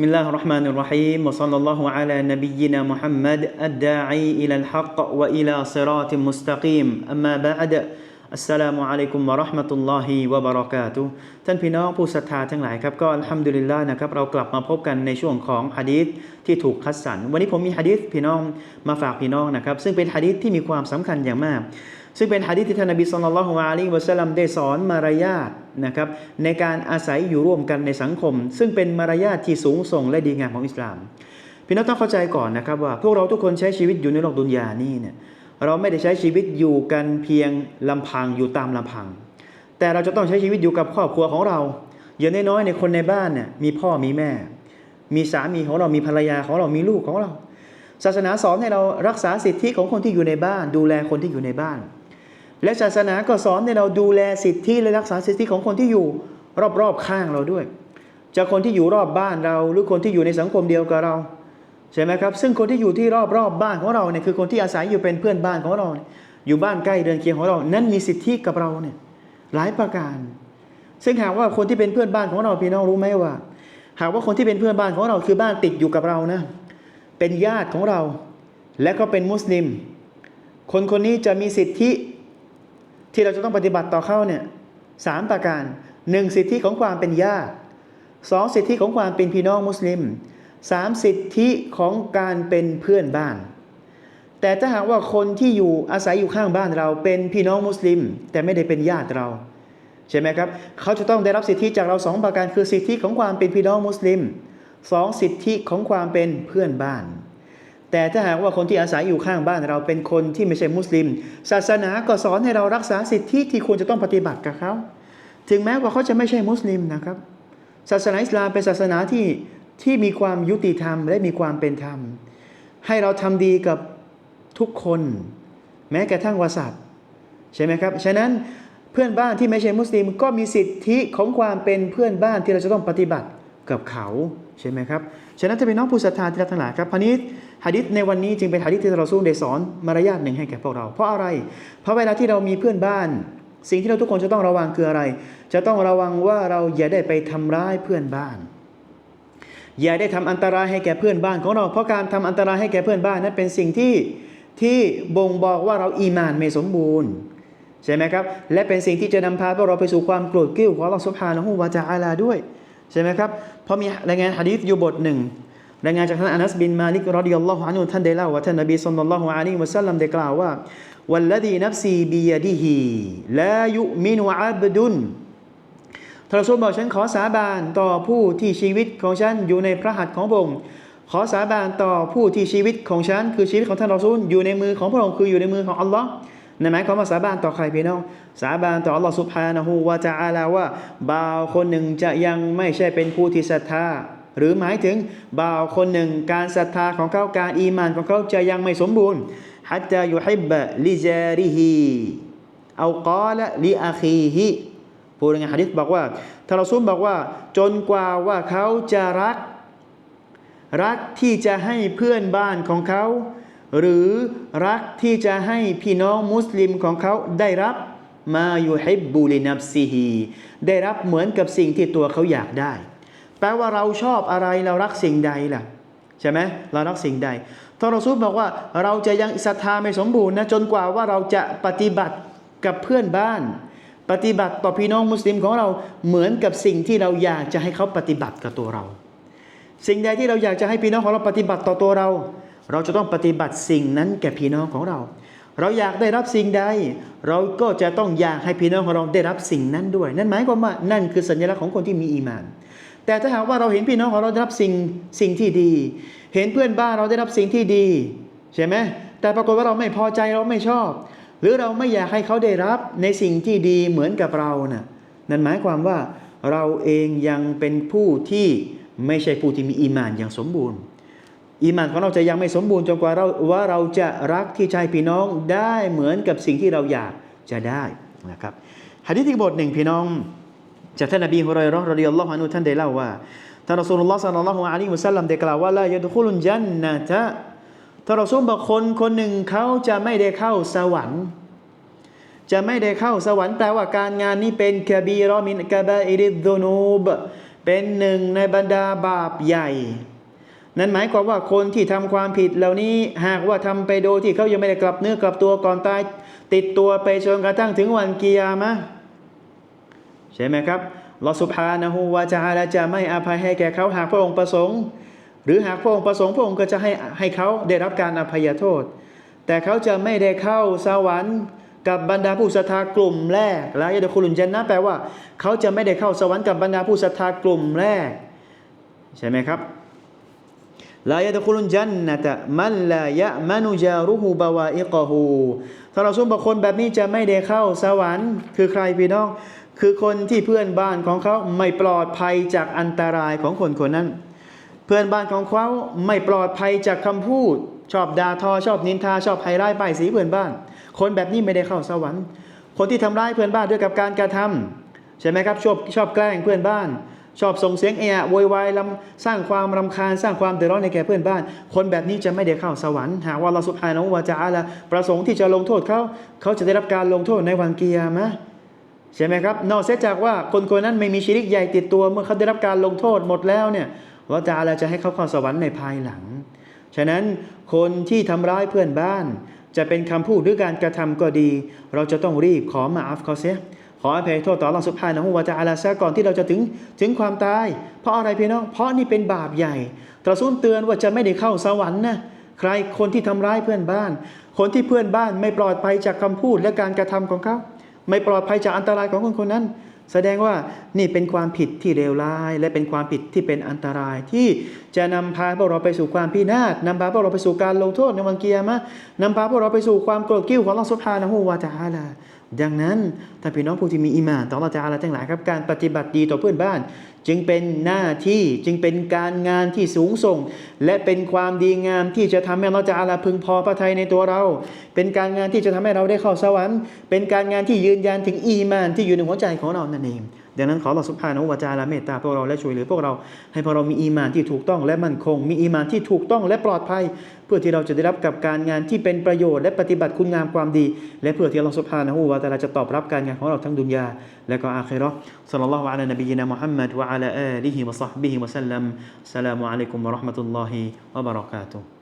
بسم الله الرحمن الرحيم وصلى الله على نبينا محمد الداعي إلى الحق وإلى صراط مستقيم أما بعد السلام عليكم ورحمة الله وبركاته ท่านพี่น้องผู้ศรัทธาทั้งหลายครับก็อัลฮัมดุลิลลาห์นะครับเรากลับมาพบกันในช่วงของฮะดีษที่ถูกคัดสรรวันนี้ผมมีฮะดีษพี่น้องมาฝากพี่น้องนะครับซึ่งเป็นฮะดีษที่มีความสำคัญอย่างมาก ซึ่งเป็นฮะดีษที่ท่านนบีศ็อลลัลลอฮุอะลัยฮิวะซัลลัมได้สอนมารยาทนะครับในการอาศัยอยู่ร่วมกันในสังคม ซึ่งเป็นมารยาทที่สูงส่งและดีงามของอิสลาม พี่น้องต้องเข้าใจก่อนนะครับว่าพวกเราทุกคนใช้ชีวิตอยู่ในโลกดุนยานี่เนี่ยเราไม่ได้ใช้ชีวิตอยู่กันเพียงลำพังอยู่ตามลำพัง แต่เราจะต้องใช้ชีวิตอยู่กับครอบครัวของเราอย่างน้อยๆในคนในบ้านเนี่ยมีพ่อมีแม่ มีสามีของเรามีภรรยาของเรามีลูกของเรา ศาสนาสอนให้เรารักษาสิทธิของคนที่อยู่ในบ้าน ดูแลคนที่อยู่ในบ้าน และศาสนาก็สอนให้เราดูแลสิทธิและรักษาสิทธิของคนที่อยู่รอบๆข้างเราด้วยจะคนที่อยู่รอบบ้านเรา หรือคนที่อยู่ในสังคมเดียวกับเราใช่ไหมครับ ซึ่งคนที่อยู่ที่รอบๆบบ้านของเราเนี่ยคือคนที่อาศัยอยู่เป็นเพื่อนบ้านของเรา อยู่บ้านใกล้เดินเคียงของเรา นั้นมีสิทธิกับเราเนี่ยหลายประการ ซึ่งหากว่าคนที่เป็นเพื่อนบ้านของเราพี่น้องรู้ไหมว่า หากว่าคนที่เป็นเพื่อนบ้านของเราคือบ้านติดอยู่กับเรานะ เป็นญาติของเรา และก็เป็นมุสลิม คนคนนี้จะมีสิทธิ ที่เราจะต้องปฏิบัติต่อเขาเนี่ยสามประการหนึ่งสิทธิของความเป็นญาติสองสิทธิของความเป็นพี่น้องมุสลิมสามสิทธิของการเป็นเพื่อนบ้าน แต่ถ้าหากว่าคนที่อยู่อาศัยอยู่ข้างบ้านเราเป็นพี่น้องมุสลิม แต่ไม่ได้เป็นญาติเราใช่ไหมครับเขาจะต้องได้รับสิทธิจากเราสองประการคือสิทธิของความเป็นพี่น้องมุสลิมสองสิทธิของความเป็นเพื่อนบ้าน แต่ถ้าหากว่าคนที่อาศัยอยู่ข้างบ้านเราเป็นคนที่ไม่ใช่มุสลิม ศาสนาก็สอนให้เรารักษาสิทธิที่ควรจะต้องปฏิบัติกับเขาถึงแม้ว่าเขาจะไม่ใช่มุสลิมนะครับ ศาสนาอิสลามเป็นศาสนาที่ที่มีความยุติธรรมและมีความเป็นธรรม ให้เราทำดีกับทุกคน แม้กระทั่งวาสัตใช่ไหมครับฉะนั้นเพื่อนบ้านที่ไม่ใช่มุสลิม ก็มีสิทธิของความเป็นเพื่อนบ้านที่เราจะต้องปฏิบัติ กับเขาใช่ไหมครับ ฉะนั้นจะเป็นน้องผู้ศรัทธาที่รักทั้งหลายครับพันิษฮะดิษในวันนี้จึงเป็นฮะดิษที่เราสู้ได้สอนมารยาทหนึ่งให้แก่พวกเรา เพราะอะไร เพราะเวลาที่เรามีเพื่อนบ้าน สิ่งที่เราทุกคนจะต้องระวังคืออะไร จะต้องระวังว่าเราอย่าได้ไปทำร้ายเพื่อนบ้าน อย่าได้ทำอันตรายให้แก่เพื่อนบ้านของเรา เพราะการทำอันตรายให้แก่เพื่อนบ้านนั้นเป็นสิ่งที่ที่บ่งบอกว่าเราอีมานไม่สมบูรณ์ใช่ไหมครับ และเป็นสิ่งที่จะนำพาพวกเราไปสู่ความโกรธกิ้วของอัลลอฮฺสุบฮานะฮูวะจาอาลาด้วย ใช่ไหมครับเพราะมีรายงานฮะดีษอยู่บทหนึ่งรายงานจากท่านอานัสบินมาลิกรอดิยัลลอฮุอานุท่านได้เล่าว่าท่านนบีสุลต่านละฮุอะลัยฮิวะสัลลัมได้กล่าวว่าวัลลดีนับซีบียดิฮีลายุมินุอับดุนทรอซูลบอกฉันขอสาบานต่อผู้ที่ชีวิตของฉันอยู่ในพระหัตถ์ของพระองค์ขอสาบานต่อผู้ที่ชีวิตของฉัน คือชีวิตของท่านรอซูลอยู่ในมือของพระองค์คืออยู่ในมือของอัลลอฮ์ นั่นหมายความว่าสาบานต่อใครพี่น้อง สาบานต่ออัลลอฮ์สุบฮานะฮูวะจาอาลาว่าบ่าวคนหนึ่งจะยังไม่ใช่เป็นผู้ที่ศรัทธาหรือหมายถึงบ่าวคนหนึ่งการศรัทธาของเขาการอีมานของเขาจะยังไม่สมบูรณ์ฮัตตายุฮิบบะลิจาริฮีเอากอละลิอาคีฮิผู้รายงานฮะดิษบอกว่าทารอซูลบอกว่า จนกว่าว่าเขาจะรัก รักที่จะให้เพื่อนบ้านของเขา หรือรักที่จะให้พี่น้องมุสลิมของเขาได้รับมาอยู่ฮิบบูลินับซีฮีได้รับเหมือนกับสิ่งที่ตัวเขาอยากได้ แปลว่าเราชอบอะไรเรารักสิ่งใดล่ะ ใช่ไหมเรารักสิ่งใดท่านรซูลบอกว่าเราจะยังศรัทธาไม่สมบูรณ์นะจนกว่าว่าเราจะปฏิบัติกับเพื่อนบ้าน ปฏิบัติต่อพี่น้องมุสลิมของเราเหมือนกับสิ่งที่เราอยากจะให้เขาปฏิบัติกับตัวเรา สิ่งใดที่เราอยากจะให้พี่น้องของเราปฏิบัติต่อตัวเรา เราจะต้องปฏิบัติสิ่งนั้นแก่พี่น้องของเรา เราอยากได้รับสิ่งใด เราก็จะต้องอยากให้พี่น้องของเราได้รับสิ่งนั้นด้วย นั่นหมายความว่านั่นคือสัญลักษณ์ของคนที่มีอีมาน แต่ถ้าหากว่าเราเห็นพี่น้องของเราได้รับสิ่งสิ่งที่ดี เห็นเพื่อนบ้านเราได้รับสิ่งที่ดีใช่ไหมแต่ปรากฏว่าเราไม่พอใจเราไม่ชอบ หรือเราไม่อยากให้เขาได้รับในสิ่งที่ดีเหมือนกับเรานะ่ะนั่นหมายความว่าเราเองยังเป็นผู้ที่ไม่ใช่ผู้ที่มีอีมานอย่างสมบูรณ์ อีมานของเราจะยังไม่สมบูรณ์จนกว่าเราว่าเราจะรักที่ใจพี่น้องได้เหมือนกับสิ่งที่เราอยากจะได้นะครับหะดีษอีกบทหนึ่งพี่น้อง จากท่านนบีฮุไรเราะห์รดิยัลลอฮุอันุท่านได้เล่าว่าท่านรอซูลุลลอฮ์ศ็อลลัลลอฮุอะลัยฮิวะซัลลัมได้กล่าวว่าลายัดคุลุนจันนะตะท่านรอซูลบอกคนคนหนึ่งเขาจะไม่ได้เข้าสวรรค์ จะไม่ได้เข้าสวรรค์แปลว่าการงานนี้เป็นกบีรอมินกะบาอิริดดุนูบเป็นหนึ่งในบรรดาบาปใหญ่ นั่นหมายความว่าคนที่ทำความผิดเหล่านี้หากว่าทำไปโดยที่เขายังไม่ได้กลับเนื้อกลับตัวก่อนตาย ติดตัวไปจนกระทั่งถึงวันกิยามะใช่ไหมครับลอสุภานะฮูวาจาลาจะไม่อภัยให้แก่เขาหากพระองค์ประสงค์ หรือหากพระองค์ประสงค์พระองค์ก็จะให้ให้เขาได้รับการอภัยโทษ แต่เขาจะไม่ได้เข้าสวรรค์กับบรรดาผู้ศรัทธากลุ่มแรกและยะดคุลุนจันนะแปลว่า เขาจะไม่ได้เข้าสวรรค์กับบรรดาผู้ศรัทธากลุ่มแรก ใช่ไหมครับ ลายะดคุลุนจันนะตะมันลายะมานุจารุฮูบาวาอิกะฮูถ้าเราสุ่มบุคคลแบบนี้จะไม่ได้เข้าสวรรค์ คือใครพี่น้อง คือคนที่เพื่อนบ้านของเขาไม่ปลอดภัยจากอันตรายของคนคนนั้น เพื่อนบ้านของเขาไม่ปลอดภัยจากคำพูด ชอบด่าทอชอบนินทาชอบไฮไลท์ป้ายสีเพื่อนบ้าน คนแบบนี้ไม่ได้เข้าสวรรค์ คนที่ทำร้ายเพื่อนบ้านด้วยกับการกระทำใช่ไหมครับชอบชอบแกล้งเพื่อนบ้าน ชอบส่งเสียงเอะโวยวายลำสร้างความรำคาญสร้างความเดือดร้อนในแก่เพื่อนบ้าน คนแบบนี้จะไม่ได้เข้าสวรรค์หากว่าเราสุภาโนะฮูวาจาละประสงค์ที่จะลงโทษเขาเขาจะได้รับการลงโทษในวันกิยามะใช่ไหมครับ นอกเสียจากว่าคนคนนั้นไม่มีชีริกใหญ่ติดตัวเมื่อเขาได้รับการลงโทษหมดแล้วเนี่ยเราจะอะไรจะให้เขาเข้าสวรรค์ในภายหลัง ฉะนั้นคนที่ทำร้ายเพื่อนบ้าน จะเป็นคำพูดหรือการกระทำก็ดี เราจะต้องรีบขอมาอัฟเขาเสีย ขออภัยโทษต่อรองสุภานะฮูวาจะอาลาซะก่อนที่เราจะถึงถึงความตาย เพราะอะไรพี่น้อง เพราะนี่เป็นบาปใหญ่ตรัสูนเตือนว่าจะไม่ได้เข้าสวรรค์นะใครคนที่ทำร้ายเพื่อนบ้าน คนที่เพื่อนบ้านไม่ปลอดภัยจากคำพูดและการกระทำของเขาไม่ปลอดภัยจากอันตรายของคนคนนั้น แสดงว่านี่เป็นความผิดที่เลวร้าย และเป็นความผิดที่เป็นอันตรายที่จะนำพาพวกเราไปสู่ความพินาศนำพาพวกเราไปสู่การลงโทษในวันเกียร์มะนำพาพวกเราไปสู่ความโกรธเกิ้วของลอสุภาณหูวาจาลา ดังนั้นถ้าพี่น้องผู้ที่มีอิมานต่ออัละอาลาทั้งหลายครับการปฏิบัติดีต่อเพื่อนบ้าน จึงเป็นหน้าที่จึงเป็นการงานที่สูงส่ง และเป็นความดีงามที่จะทำให้เราจะอาลาพึงพอพระทัยในตัวเรา เป็นการงานที่จะทำให้เราได้เข้าสวรรค์ เป็นการงานที่ยืนยันถึงอีมานที่อยู่ในหัวใจของเรานั่นเอง ดังนั้นขอเราสุภาพนะวะจาลาเมตตาพวกเราและช่วยเหลือพวกเราให้พวกเรามีอีมานที่ถูกต้องและมั่นคง มีอีมานที่ถูกต้องและปลอดภัย เพื่อที่เราจะได้รับกับการงานที่เป็นประโยชน์และปฏิบัติคุณงามความดี และเพื่อที่เราสุภาพนะวะตะอาลาจะตอบรับการงานของเราทั้งดุนยาและก็อาคิเราะห์ศ็อลลัลลอฮุอะลานบีนะมุฮัมมัดวะอะลาอาลิฮิวะศอฮบิฮิวะซัลลัมสลามุอะลัยกุมวะเราะห์มะตุลลอฮิวะบะเราะกาตุฮ์